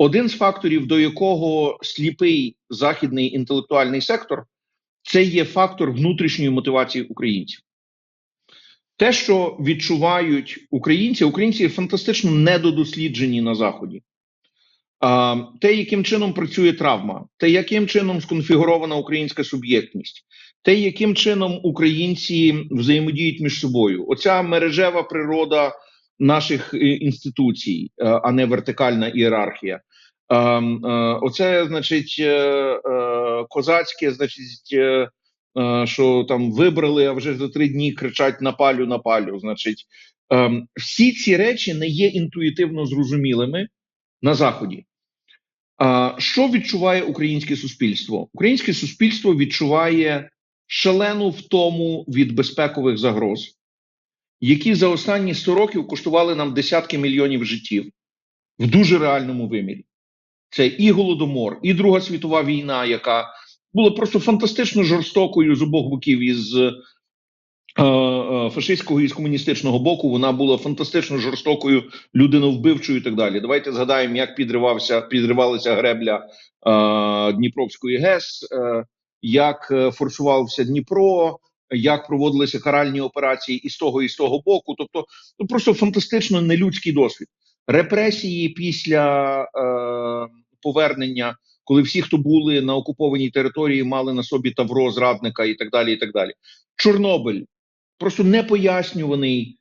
Один з факторів, до якого сліпий західний інтелектуальний сектор, це є фактор внутрішньої мотивації українців. Те, що відчувають українці, українці фантастично недодосліджені на заході. Те, яким чином працює травма, те, яким чином сконфігурована українська суб'єктність, те, яким чином українці взаємодіють між собою, оця мережева природа наших е, інституцій, е, а не вертикальна ієрархія. Е, е, Оце значить козацьке, значить, що там вибрали, а вже за три дні кричать напалю, напалю. Значить, е, всі ці речі не є інтуїтивно зрозумілими на заході. Що відчуває українське суспільство? Українське суспільство відчуває шалену втому від безпекових загроз, які за останні 100 років коштували нам десятки мільйонів життів в дуже реальному вимірі. Це і голодомор, і Друга світова війна, яка була просто фантастично жорстокою з обох боків із е, е, фашистського і з комуністичного боку. Вона була фантастично жорстокою, людиновбивчою і так далі. Давайте згадаємо, як підривався, підривалася гребля е, Дніпровської ГЕС, е, як е, форсувався Дніпро. Як проводилися каральні операції і з того, і з того боку, тобто ну просто фантастично нелюдський досвід репресії після е, повернення, коли всі, хто були на окупованій території, мали на собі тавро зрадника і так далі. і так далі. Чорнобиль просто непояснюваний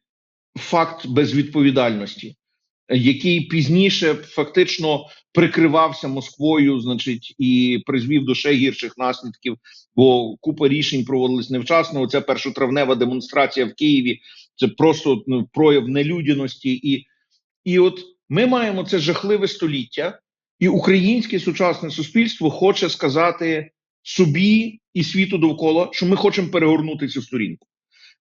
факт безвідповідальності, який пізніше фактично прикривався Москвою, значить, і призвів до ще гірших наслідків, бо купа рішень проводились невчасно. Оця першотравнева демонстрація в Києві це просто ну, прояв нелюдяності і. І от ми маємо це жахливе століття, і українське сучасне суспільство хоче сказати собі і світу довкола, що ми хочемо перегорнути цю сторінку.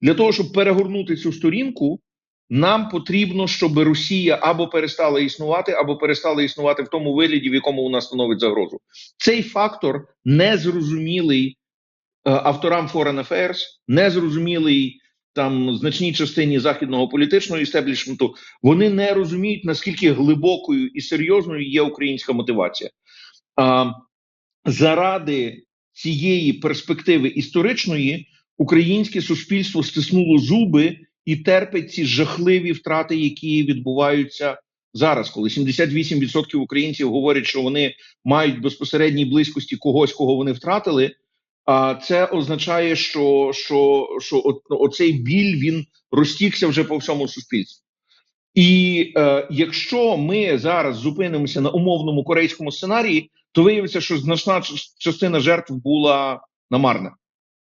Для того, щоб перегорнути цю сторінку, нам потрібно, щоб Росія або перестала існувати, або перестала існувати в тому вигляді, в якому вона становить загрозу. Цей фактор незрозумілий е, авторам Foreign Affairs, незрозумілий там значній частині західного політичного істеблішменту, вони не розуміють наскільки глибокою і серйозною є українська мотивація. А заради цієї перспективи історичної українське суспільство стиснуло зуби і терпить ці жахливі втрати, які відбуваються зараз, коли 78% українців говорять, що вони мають безпосередній близькості когось, кого вони втратили. А це означає, що що, що от, оцей біль він розтікся вже по всьому суспільству. І е, якщо ми зараз зупинимося на умовному корейському сценарії, то виявиться, що значна частина жертв була намарна.